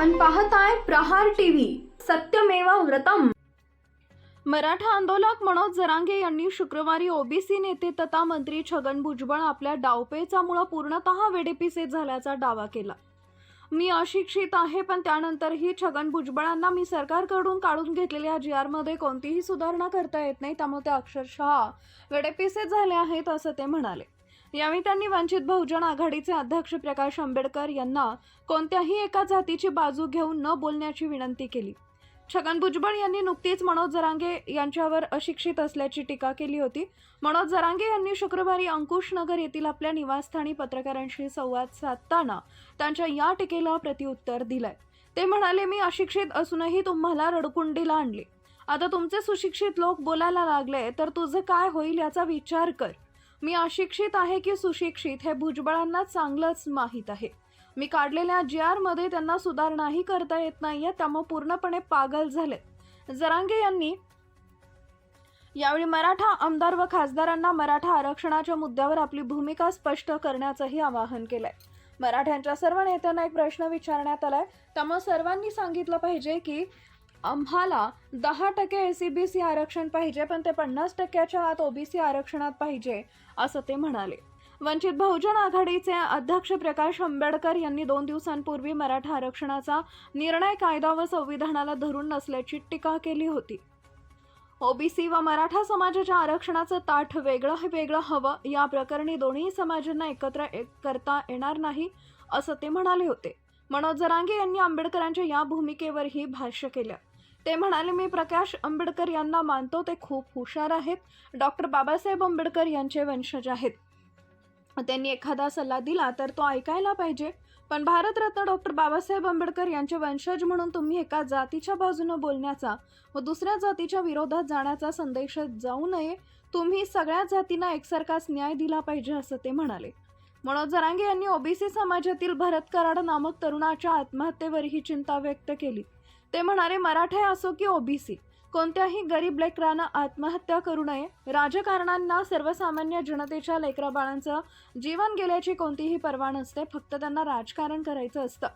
पाहताय प्रहार टीव्ही सत्यमेव व्रतम. मराठा आंदोलक मनोज जरांगे यांनी शुक्रवारी ओबीसी नेते तथा मंत्री छगन भुजबळ आपल्या डावपेचामुळे पूर्णतः वेडेपिसे झाल्याचा दावा केला. मी अशिक्षित आहे पण त्यानंतरही छगन भुजबळांना मी सरकारकडून काढून घेतलेल्या जी आरमध्ये कोणतीही सुधारणा करता येत नाही त्यामुळे ते अक्षरशः वेडेपिसे झाले आहेत असं ते म्हणाले. यावेळी त्यांनी वंचित बहुजन आघाडीचे अध्यक्ष प्रकाश आंबेडकर यांना कोणत्याही एका जातीची बाजू घेऊन न बोलण्याची विनंती केली. छगन भुजबळ यांनी नुकतीच मनोज जरांगे यांच्यावर अशिक्षित असल्याची टीका केली होती. मनोज जरांगे यांनी शुक्रवारी अंकुशनगर येथील आपल्या निवासस्थानी पत्रकारांशी संवाद साधताना त्यांच्या या टीकेला प्रत्युत्तर दिलंय. ते म्हणाले मी अशिक्षित असूनही तुम्हाला रडकुंडीला आणले. आता तुमचे सुशिक्षित लोक बोलायला लागले तर तुझं काय होईल याचा विचार कर. मी अशिक्षित आहे की सुशिक्षित हे भुजबळांना चांगलंच माहीत आहे. मी काढलेल्या जी मध्ये त्यांना सुधारणाही करता येत नाहीये त्यामुळे पूर्णपणे पागल झाले. जरांगे यांनी यावेळी मराठा आमदार व खासदारांना मराठा आरक्षणाच्या मुद्द्यावर आपली भूमिका स्पष्ट करण्याचंही आवाहन केलंय. मराठ्यांच्या सर्व नेत्यांना एक प्रश्न विचारण्यात आलाय. त्यामुळे सर्वांनी सांगितलं पाहिजे की आम्हाला दहा टक्के एस बी सी आरक्षण पाहिजे पण ते पन्नास टक्क्याच्या आत ओबीसी आरक्षणात पाहिजे असं ते म्हणाले. वंचित बहुजन आघाडीचे अध्यक्ष प्रकाश आंबेडकर यांनी दोन दिवसांपूर्वी मराठा आरक्षणाचा निर्णय कायदा व संविधानाला धरून नसल्याची टीका केली होती. ओबीसी व मराठा समाजाच्या आरक्षणाचं ताठ वेगळं हे वेगळं हवं या प्रकरणी दोन्ही समाजांना एकत्र एक करता येणार नाही असं ते म्हणाले होते. मनोज जरांगे यांनी आंबेडकरांच्या या भूमिकेवरही भाष्य केलं. ते म्हणाले मी प्रकाश आंबेडकर यांना मानतो ते खूप हुशार आहेत. डॉक्टर बाबासाहेब आंबेडकर यांचे वंशज आहेत. त्यांनी एखादा सल्ला दिला तर तो ऐकायला पाहिजे. पण भारतरत्न डॉक्टर बाबासाहेब आंबेडकर यांचे वंशज म्हणून तुम्ही एका जातीच्या बाजूनं बोलण्याचा व दुसऱ्या जातीच्या विरोधात जाण्याचा संदेश जाऊ नये. तुम्ही सगळ्या जातींना एकसारखाच न्याय दिला पाहिजे असं ते म्हणाले. मनोज जरांगे यांनी ओबीसी समाजातील भरत कराड नामक तरुणाच्या आत्महत्येवर ही चिंता व्यक्त केली. ते म्हणाले मराठे असो की ओबीसी कोणत्याही गरीब लेकरानं आत्महत्या करू नये. राजकारणांना सर्वसामान्य जनतेच्या लेकराबाळांचं जीवन गेल्याची कोणतीही पर्वा नसते फक्त त्यांना राजकारण करायचं असतं.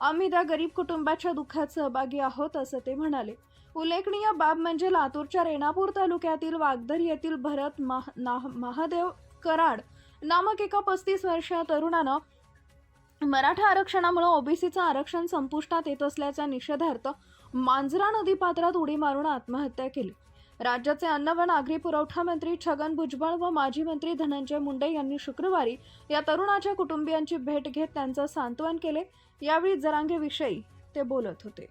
आम्ही त्या गरीब कुटुंबाच्या दुःखात सहभागी आहोत असं ते म्हणाले. उल्लेखनीय बाब म्हणजे लातूरच्या रेणापूर तालुक्यातील वागदर येथील भरत महा महादेव कराड नामक एका पस्तीस वर्षीय तरुणानं मराठा आरक्षणामुळे ओबीसीचं आरक्षण संपुष्टात येत असल्याच्या निषेधार्थ मांजरा नदी पात्रात उडी मारून आत्महत्या केली. राज्याचे अन्न व नागरी पुरवठा मंत्री छगन भुजबळ व माजी मंत्री धनंजय मुंडे यांनी शुक्रवारी या तरुणाच्या कुटुंबियांची भेट घेत त्यांचं सांत्वन केले. यावेळी जरांगेविषयी ते बोलत होते.